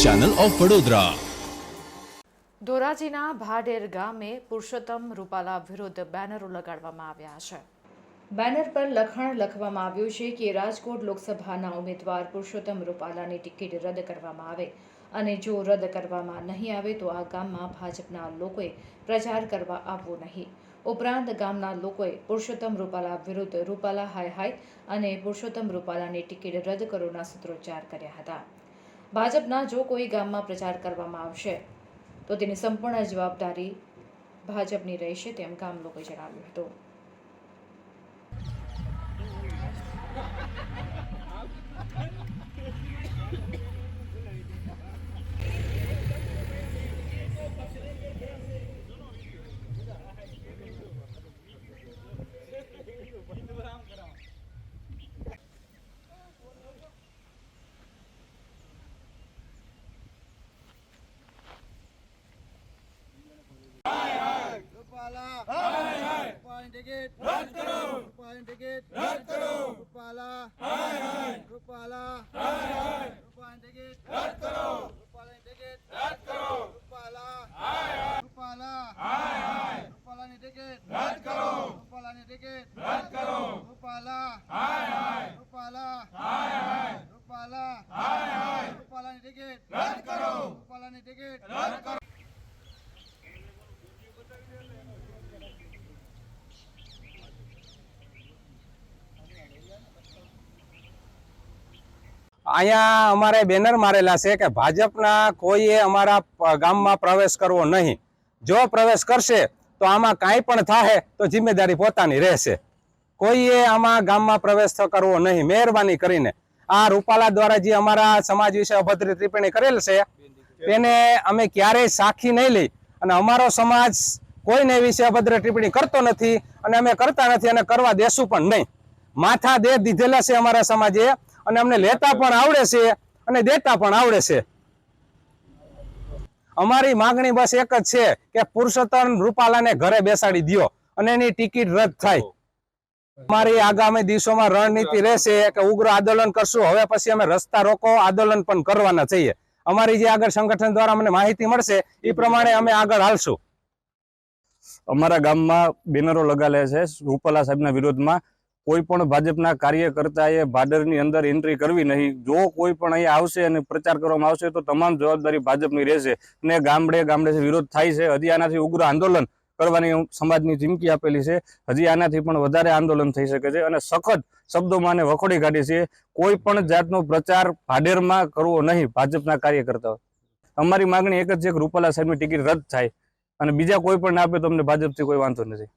Channel of Vadodara. ધોરાજીના Bhader ગામે પુરુષોત્તમ રૂપાલા વિરુદ્ધ બેનરો લગાડવામાં આવ્યા છે. બેનર પર લખાણ લખવામાં આવ્યું છે કે રાજકોટ લોકસભાના ઉમેદવાર પુરુષોત્તમ રૂપાલાની ટિકિટ રદ કરવામાં આવે અને જો રદ કરવામાં નહીં આવે તો આ ગામમાં ભાજપના લોકોએ પ્રચાર કરવા આવવો નહીં. ઉપરાંત ગામના લોકોએ પુરુષોત્તમ રૂપાલા વિરુદ્ધ રૂપાલા હાય હાય અને પુરુષોત્તમ રૂપાલાની ટિકિટ રદ કરોના સૂત્રોચ્ચાર કર્યા હતા. ભાજપના જો કોઈ ગામમાં પ્રચાર કરવામાં આવશે, તો તેની સંપૂર્ણ જવાબદારી ભાજપની રહેશે તેમ ગામ લોકોએ જણાવ્યું હતું રૂપાલા રૂપાલાની ટિકિટ રદ કરો રૂપાલાની ટિકિટ રદ કરો રૂપાલા રૂપાલા રૂપાલાની ટિકિટ રદ કરો રૂપાલાની ટિકિટ રદ કરો રૂપાલા રૂપાલા રૂપાલાની ટિકિટ રદ કરો રૂપાલાની ટિકિટ રદ કરો રૂપાલા રૂપાલા અહીંયા અમારે બેનર મારેલા છે કે ભાજપના કોઈએ અમારા ગામમાં પ્રવેશ કરવો નહીં. જો પ્રવેશ કરશે, તો આમાં કાંઈ પણ થાય તો જિમ્મેદારી પોતાની રહેશે. કોઈએ આમાં ગામમાં પ્રવેશ કરવો નહીં. મહેરબાની કરીને આ રૂપાલા દ્વારા જે અમારા સમાજ વિશે અભદ્ર ટિપ્પણી કરેલ છે, તેને અમે ક્યારેય સાખી નહીં લઈ. અને અમારો સમાજ કોઈને વિશે અભદ્ર ટિપ્પણી કરતો નથી અને અમે કરતા નથી અને કરવા દેશું પણ નહીં. માથા દે દીધેલા છે અમારા સમાજે અને અમને લેતા પણ આવડે છે અને દેતા પણ આવડે છે. અમારી માંગણી બસ એક જ છે કે પુરુષોત્તમ રૂપાલાને ઘરે બેસાડી દ્યો અને એની ટિકિટ રદ થાય. અમારી આગામી દિવસોમાં રણનીતિ રહેશે કે ઉગ્ર આંદોલન કરશું. હવે પછી અમે રસ્તા રોકો, આંદોલન પણ કરવાના છીએ. અમારી જે આગળ સંગઠન દ્વારા અમને માહિતી મળશે, એ પ્રમાણે અમે આગળ હાલશું. અમારા ગામમાં બેનરો લગાડે છે. રૂપાલા સાહેબના વિરોધમાં કોઈ પણ ભાજપના કાર્યકર્તાએ ભાદરની અંદર એન્ટ્રી કરવી નહીં. જો કોઈ પણ અહીંયા આવશે અને પ્રચાર કરવામાં આવશે તો તમામ જવાબદારી ભાજપની રહેશે. અને ગામડે ગામડે વિરોધ થાય છે. હજી આનાથી ઉગ્ર આંદોલન કરવાની સમાજની ધીમકી આપેલી છે. હજી આનાથી પણ વધારે આંદોલન થઈ શકે છે અને સખત શબ્દોમાં આને વખોડી કાઢી છે. કોઈ પણ જાતનો પ્રચાર ભાડેરમાં કરવો નહીં, ભાજપના કાર્યકર્તાઓ. અમારી માગણી એક જ છે કે રૂપાલા સાહેબની ટિકિટ રદ થાય અને બીજા કોઈ પણ ના આપે તો અમને ભાજપથી કોઈ વાંધો નથી.